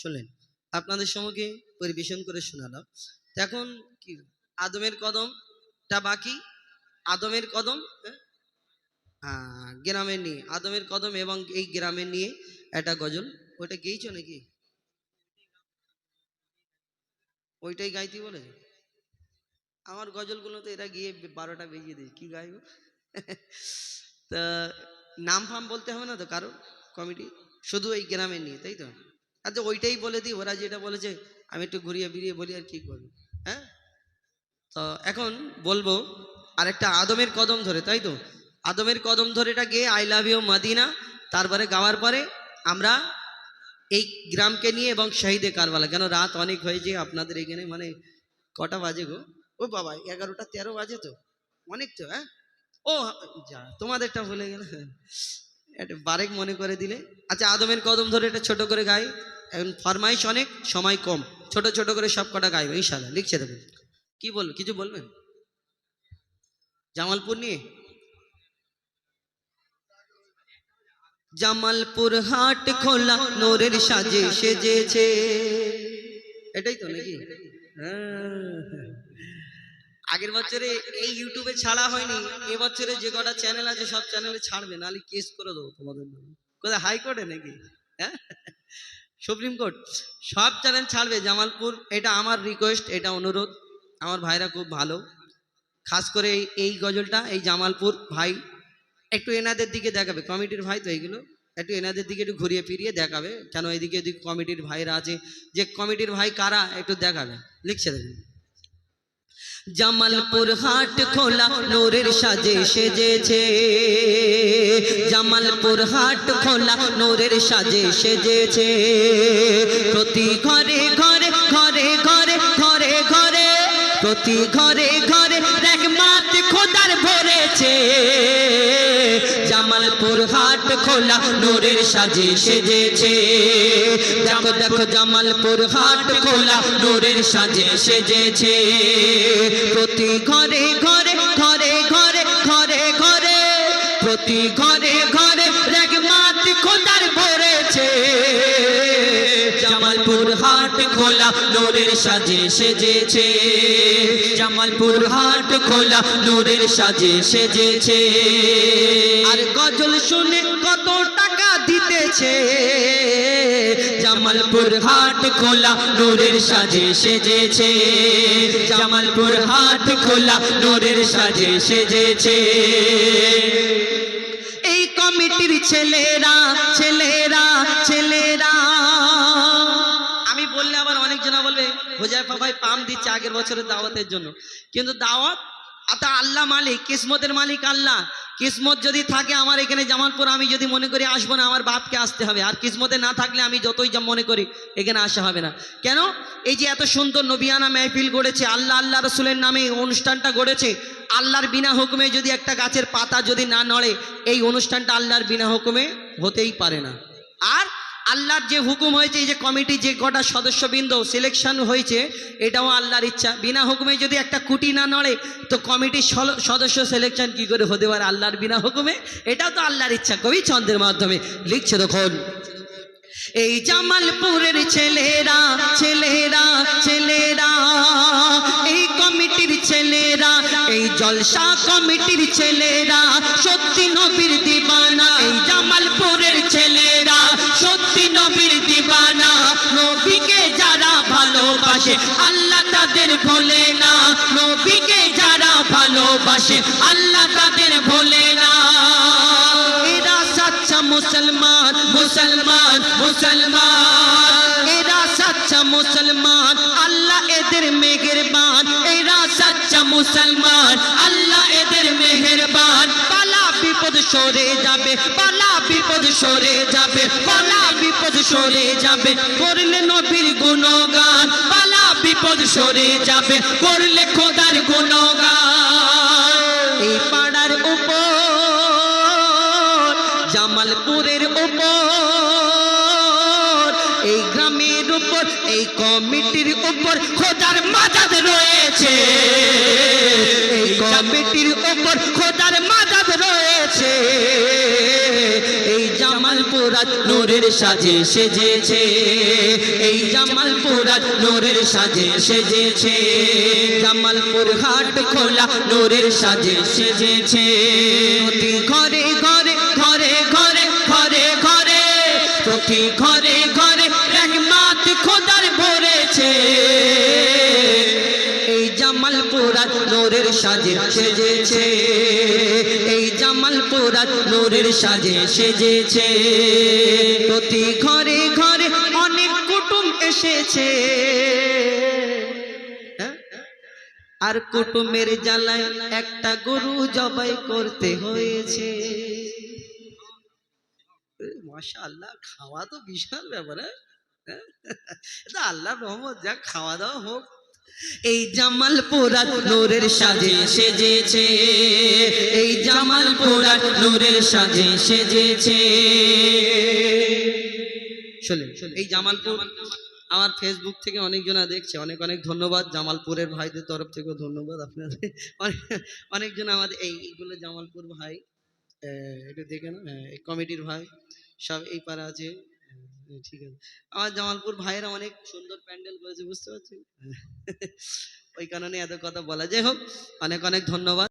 শুনলেন আপনাদের সম্মুখে পরিবেশন করে শোনালাম। এখন কি, আদমের কদমটা বাকি? আদমের কদম? হ্যাঁ? গ্রামের নিয়ে। আদমের কদম এবং এই গ্রামের নিয়ে একটা গজল। ওইটা গেয়েছো নাকি? ওইটাই গাইতে বলে? আমার গজলগুলো তো এরা গিয়ে বারোটা বেজিয়ে দেয়। কি গাইব? তা নাম ফাম বলতে হবে না তো কারও? কমিটি? শুধু এই গ্রামের নিয়ে, তাই তো? আচ্ছা ওইটাই বলে দিই। ওরা যেটা বলেছে, আমি একটু ঘুরিয়ে ফিরিয়ে বলি আর কি করব। হ্যাঁ? তো এখন বলব, আরেকটা আদমের কদম ধরে, তাই তো? আদমের কদম ধরে এটা গিয়ে আই লাভ ইউ মাদিনা। তারপরে গাওয়ার পরে আমরা এই গ্রামকে নিয়ে এবং শহীদে কারবালা। কেন রাত অনেক হয়েছে আপনাদের এখানে? মানে কটা বাজে গো? ও বাবা, এগারোটা তেরো বাজে তো। অনেক তো হ্যাঁ? ও, যা, তোমাদেরটা ভুলে গেল এটা বারেক মনে করে দিলে। আচ্ছা আদমের কদম ধরে এটা ছোট করে গাই। এখন ফরমাইশ অনেক, সময় কম। ছোট ছোট করে সব কটা গাইবে ইনশাল্লাহ লিখছে দেবেন কি বল, কিছু বলবেন? জামালপুর নিয়ে? জামালপুর হাট খোলা, নোরের সাজে সেজেছে। এটাই তো নাকি? হ্যাঁ। আগের বছরে এই ইউটিউবে ছাড়া হয়নি এবছরে যে কটা চ্যানেল আছে সব চ্যানেলে ছাড়বে নাহলে কেস করে দেবো তোমাদের নামে। কোথায় হাইকোর্টে নাকি? হ্যাঁ? সুপ্রিম কোর্ট সব চ্যানেল ছাড়বে জামালপুর এটা আমার রিকোয়েস্ট এটা অনুরোধ। আমার ভাইরা খুব ভালো। খাস করে এই এই গজলটা এই জামালপুর ভাই। একটু এনাদের দিকে দেখাবে কমিটির ভাই তো এইগুলো। একটু এনাদের দিকে একটু ঘুরিয়ে ফিরিয়ে দেখাবে কেন এদিকে এদিকে কমিটির ভাইরা আছে। যে কমিটির ভাই কারা একটু দেখাবে। লিখছে দেখুন। জামালপুর হাট খোলা, নোরের সাজে সেজেছে। জামালপুর হাট খোলা, নোরের সাজে সেজেছে। প্রতি ঘরে ঘরে ঘরে ঘরে ঘরে ঘরে, প্রতি ঘরে ঘরে রহমাত খোদার ভরেছে। জামালপুর হাট খোলা, নোরের সাজে সেজেছে। দেখো দেখো, জামালপুর হাট খোলা, নোরের সাজে সেজেছে। প্রতি ঘরে ঘরে ঘরে ঘরে ঘরে ঘরে, প্রতি ঘরে ঘরে নোরের সাজে সেজেছে। জামালপুর হাট খোলা, নোরের সাজে সেজেছে। আর গজল শুনে কত টাকা দিতেছে। জামালপুর হাট খোলা, নোরের সাজে সেজেছে। জামালপুর হাট খোলা, নোরের সাজে সেজেছে। এই কমিটির ছেলেরা ছেলেরা ছেলেরা হোজাইফা ভাই পাম দিচ্ছে আগের বছরের দাওয়াতের জন্য। কিন্তু দাওয়াত, আতা আল্লাহ মালিক, কিসমতের মালিক আল্লাহ। কিসমত যদি থাকে আমার এখানে জামালপুর, আমি যদি মনে করি আসব না, আমার বাপকে আসতে হবে। আর কিসমতে না থাকলে আমি যতই যা মনে করি, এখানে আসা হবে না। কেন? এই যে এত সুন্দর নবিয়ানা মেহফিল গড়েছে, আল্লাহ আল্লাহ রসুলের নামে অনুষ্ঠানটা গড়েছে, আল্লাহর বিনা হুকুমে যদি একটা গাছের পাতা যদি না নড়ে, এই অনুষ্ঠানটা আল্লাহর বিনা হুকুমে হতেই পারে না। আল্লাহর যে হুকুম হয়েছে, এই যে কমিটি যে কটা সদস্যবৃন্দ সিলেকশন হয়েছে, এটাও আল্লাহর ইচ্ছা। বিনা হুকুমে যদি একটা কুটি না নড়ে, তো কমিটির সদস্য সিলেকশন কি করে হতে পারে আল্লাহর বিনা হুকুমে? এটাও তো আল্লাহর ইচ্ছা, কবি ছন্দের মাধ্যমে। লিখছে তখন এই জামালপুরের ছেলেরা ছেলেরা ছেলেরা, এই কমিটির ছেলেরা, এই জলসা কমিটির ছেলেরা, সত্যি নবীর দিবানা ভালোবাসে, আল্লাহ তাদের ভোলে না, নবীকে যারা ভালোবাসে, আল্লাহ তাদের ভোলে না। এরা সাচ্চা মুসলমান মুসলমান মুসলমান। এরা সাচ্চা মুসলমান, আল্লাহ এদের মেহেরবান। এরা সাচ্চা মুসলমান, আল্লাহ এদের মেহেরবান। পালা বিপদ সরে যাবে, পালা বিপদ সরে যাবে, পালা বিপদ সরে যাবে। করলে নবীর গুণগান বিপদ সরে যাবে, করলে খোদার গুণগান। এই পাড়ার উপর, জামালপুরের উপর, এই গ্রামের উপর, এই কমিটির উপর খোদার মাজাদ রয়েছে। এই কমিটির উপর খোদার মাজাদ রয়েছে। এই জামালপুর আজ নূরের সাজে সেজেছে। এই জামালপুর আজ নূরের সাজে সেজেছে। জামালপুর হাট খোলা নূরের সাজে সেজেছে। ঘরে ঘরে ঘরে ঘরে ঘরে ঘরে, প্রতি ঘরে ঘরে রহমাত খোদার ভরেছে এই জামালপুর আজ নূরের সাজে সেজেছে। আজ নূরের সাজে সেজেছে প্রতি ঘরে ঘরে অনেক কুটুম এসেছে হ্যাঁ? আর কুটুমের জ্বালায় একটা গরু জবাই করতে হয়েছে মাশা আল্লাহ খাওয়া তো বিশাল ব্যাপার হ্যাঁ? হ্যাঁ? আল্লাহ রহমত, যা খাওয়া দাওয়া হোক এই জামালপুরা নূরের সাজে সেজেছে, এই জামালপুরা নূরের সাজে সেজেছে। শোনেন এই জামালপুর আমার ফেসবুক থেকে অনেকজনা দেখছে, অনেক অনেক ধন্যবাদ। জামালপুরের ভাইদের তরফ থেকেও ধন্যবাদ আপনাদের। অনেক, অনেকজন আমাদের, এই এইগুলো জামালপুর ভাই এটা দেখে না? কমিটির ভাই, সব এই পাড়া আছে। ঠিক আছে। আমার জামালপুর ভাইয়েরা অনেক সুন্দর প্যান্ডেল করেছে বুঝতে পারছেন? ওই কারণে এত কথা বলা। যাই হোক অনেক অনেক ধন্যবাদ।